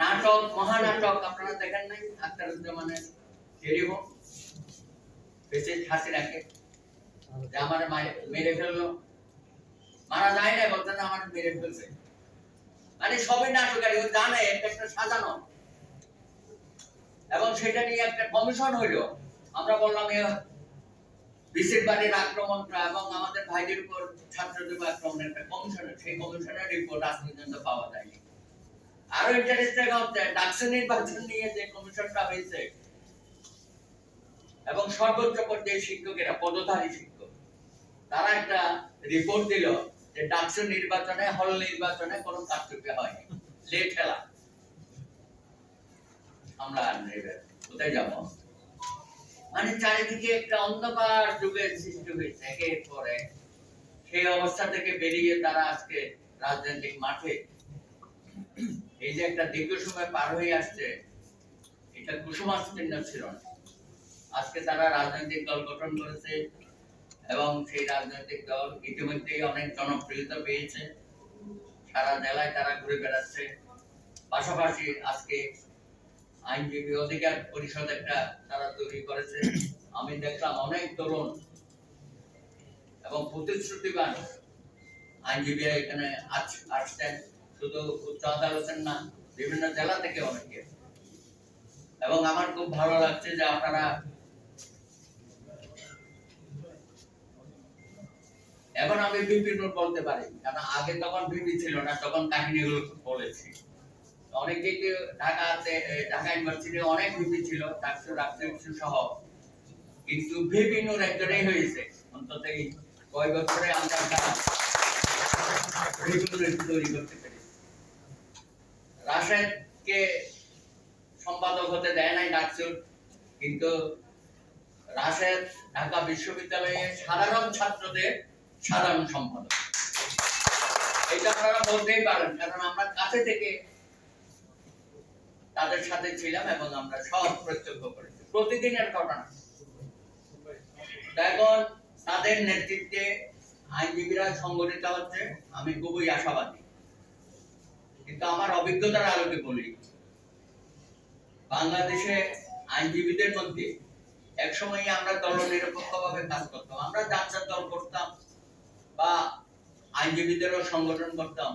নাটক, মহানাটক, আপনারা দেখেন নাই আখতারুজ্জামানের টেলিফোন পেশেন্ট হাসিনাকে যে আমার মেরে ফেলল। মারা যায় না বলতে না, আমার মেরে ফেলছে। মানে সবই নাটকারি ও জানে, একটা সাজানো। এবং সেটা নিয়ে একটা কমিশন হইল। আমরা বললাম বিসির বাড়ির আক্রমণটা এবং আমাদের ভাইদের উপর ছাত্রদের আক্রমণের একটা কমিশন সেই কমিশনের রিপোর্ট আজ পর্যন্ত পাওয়া যায়নি। আরও ইন্টারেস্টিং হচ্ছে। ডাকসু নির্বাচন নিয়ে যে কমিশনটা হয়েছে। এবং সর্বোচ্চ শিক্ষকেরা, পদধারী শিক্ষক, তারা একটা রিপোর্ট দিল যে ডাকসু নির্বাচনে, হল নির্বাচনে কোনো কারচুপি খেলা। আমরা কোথায় যাব? মানে চারিদিকে একটা অন্ধকার যুগের সৃষ্টি হয়েছে। একের পরে সেই অবস্থা থেকে বেরিয়ে তারা আজকে রাজনৈতিক মাঠে এই যে একটা দীর্ঘ সময় পার হয়ে আসছে, এটা কুসুমাস্তীর্ণ ছিল না। আজকে তারা রাজনৈতিক দল গঠন করেছে এবং সেই রাজনৈতিক দল ইতিমধ্যেই অনেক জনপ্রিয়তা পেয়েছে। সারা জেলায় তারা ঘুরে বেড়াচ্ছে। পাশাপাশি আজকে আইনজীবী অধিকার পরিষদ একটা তারা তৈরি করেছে। আমি দেখলাম অনেক তরুণ এবং প্রতিশ্রুতিবান আইনজীবীরা এখানে আসছেন। শুধু উচ্চ না, বিভিন্ন জেলা থেকে অনেকে। এবং আমার খুব ভালো লাগছে যে আপনারা এখন আমি বিভিন্ন বলতে পারি, কারণ আগে তখন বিপি ছিল না, তখন কাহিনীগুলো বলেছি। অনেকে ঢাকাতে ঢাকা ইউনিভার্সিটি অনেক ভিপি ছিল, ডাক্তার ডাক্তার সহ। কিন্তু নূর একজনেই হয়েছে, অন্তত কয় বছরে আমরা তৈরি করতে রাশেদকে সম্পাদক হতে দেয় নাই কিন্তু রাশেদ ঢাকা সাধারণ ছাত্রদের সাধারণ সম্পাদক। এটা আপনারা বলতেই পারেন, কারণ আমরা কাছে থেকে তাদের সাথে ছিলাম এবং আমরা সব প্রত্যক্ষ করেছি। প্রতিদিনের ঘটনা। এখন তাদের নেতৃত্বে আইনজীবীরা সংগঠিত হচ্ছে। আমি খুবই আশাবাদী। কিন্তু আমার অভিজ্ঞতার আলোকে বলি, বাংলাদেশে আইনজীবীদের মধ্যে একসময় আমরা দল নিরপেক্ষভাবে কাজ করতাম, আমরা যাত্রার দল করতাম বা আইনজীবীদেরও সংগঠন করতাম,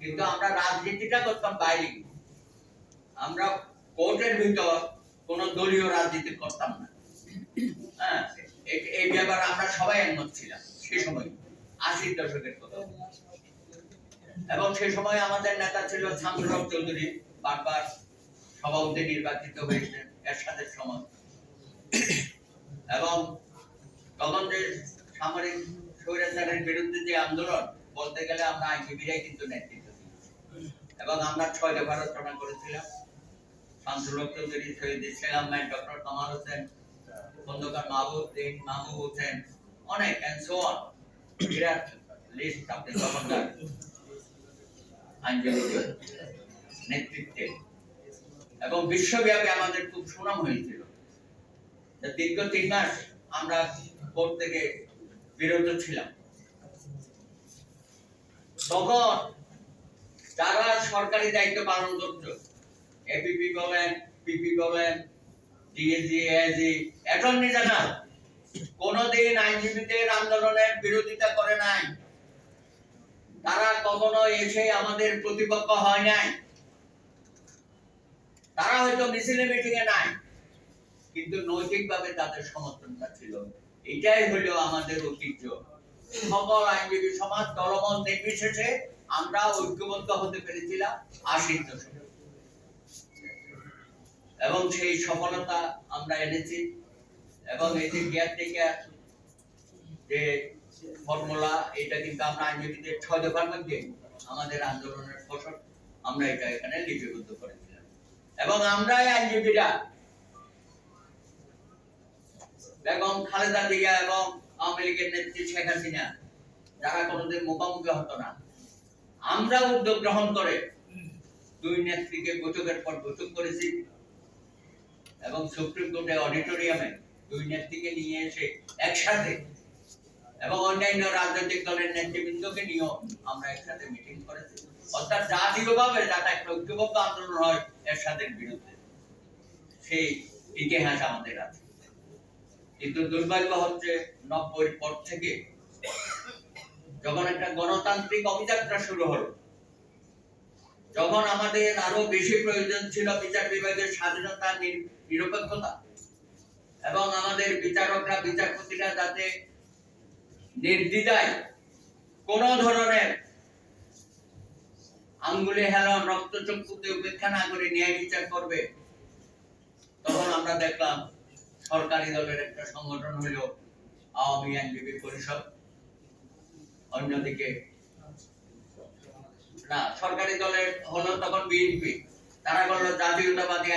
কিন্তু আমরা রাজনীতিটা করতাম বাইরে। আমরা কোর্টের ভিতর কোন দলীয় রাজনীতি করতাম না। হ্যাঁ এই ব্যাপারে আমরা সবাই একমত ছিলাম সে সময়, আশির দশকের কথা। এবং সেই সময় আমাদের নেতা ছিল শামসুল হক চৌধুরী, বারবার সভাপতি নির্বাচিত হয়েছেন এরশাদের সময়। এবং তখন যে সামরিক স্বৈরাচারের বিরুদ্ধে যে আন্দোলন, বলতে গেলে আমরা আইনজীবীরাই কিন্তু নেতৃত্ব এবং আমরা ছয় দফা রচনা করেছিলাম। শামসুল হক চৌধুরী, শহীদ ইসলাম ডক্টর কামাল হোসেন, খন্দকার মাহবুবউদ্দিন মাহবুব হোসেন, অনেক এন্ড সো অন বিরাট লিস্ট আপনি তখনকার আইনজীবীদের নেতৃত্বে। এবং বিশ্বব্যাপী আমাদের খুব সুনাম হয়েছিল দীর্ঘ তিন মাস আমরা কোর্ট থেকে বিরত ছিলাম। তখন যারা সরকারি দায়িত্ব পালন করত, এপিপি বলেন, পিপি বলেন ডিএসি এসি অ্যাটর্নি জেনারেল, কোনদিন আইনজীবীদের আন্দোলনের বিরোধিতা করে নাই। তারা কখনো এসে আমাদের প্রতিপক্ষ হয় নাই। তারা হয়তো মিছিলে মিটিং এ নাই, কিন্তু নৈতিকভাবে তাদের সমর্থনটা ছিল। এটাই হলো আমাদের ঐতিহ্য। সকল আইনজীবী সমাজ দলমত নির্বিশেষে আমরা ঐক্যবদ্ধ হতে পেরেছিলাম আশির দশকে এবং সেই সফলতা আমরা এনেছি। এবং এই যে কেয়ারটেকার যে ফর্মুলা এটা কিন্তু আমরা আইনজীবীদের ছয় দফার মধ্যে আমাদের আন্দোলনের ফসল আমরা এটা এখানে লিপিবদ্ধ করেছিলাম। এবং আইনজীবীরা বেগম খালেদা এবং আওয়ামী লীগের নেত্রী শেখ হাসিনা, যারা কোনোদিন মুখোমুখি হতো না আমরা উদ্যোগ গ্রহণ করে দুই নেত্রীকে বৈঠকের পর বৈঠক করেছি এবং সুপ্রিম কোর্টে অডিটোরিয়ামে দুই নেত্রীকে নিয়ে এসে একসাথে এবং অন্যান্য রাজনৈতিক দলের নেতৃবৃন্দকে নিয়েও আমরা একসাথে মিটিং করেছি। অর্থাৎ জাতীয়ভাবে যাতে একটা ঐক্যবদ্ধ আন্দোলন হয় এরশাদের বিরুদ্ধে সেই ইতিহাস আমাদের আছে। কিন্তু দুর্ভাগ্য হচ্ছে নব্বই পর থেকে যখন একটা গণতান্ত্রিক অভিযাত্রা শুরু হলো, যখন আমাদের আরও বেশি প্রয়োজন ছিল বিচার বিভাগের স্বাধীনতা, নির- নিরপেক্ষতা, এবং আমাদের বিচারকরা, বিচারপতিরা যাতে নির্দ্বিধায় কোন ধরনের আঙ্গুলে হেলন, রক্তচক্ষুতে উপেক্ষা না করে ন্যায় বিচার করবে, তখন আমরা দেখলাম সরকারি দলের একটা সংগঠন হইল আওয়ামী আইনজীবী পরিষদ। অন্যদিকে না, সরকারি দলের হলো তখন বিএনপি। তারা করল জাতীয়তাবাদী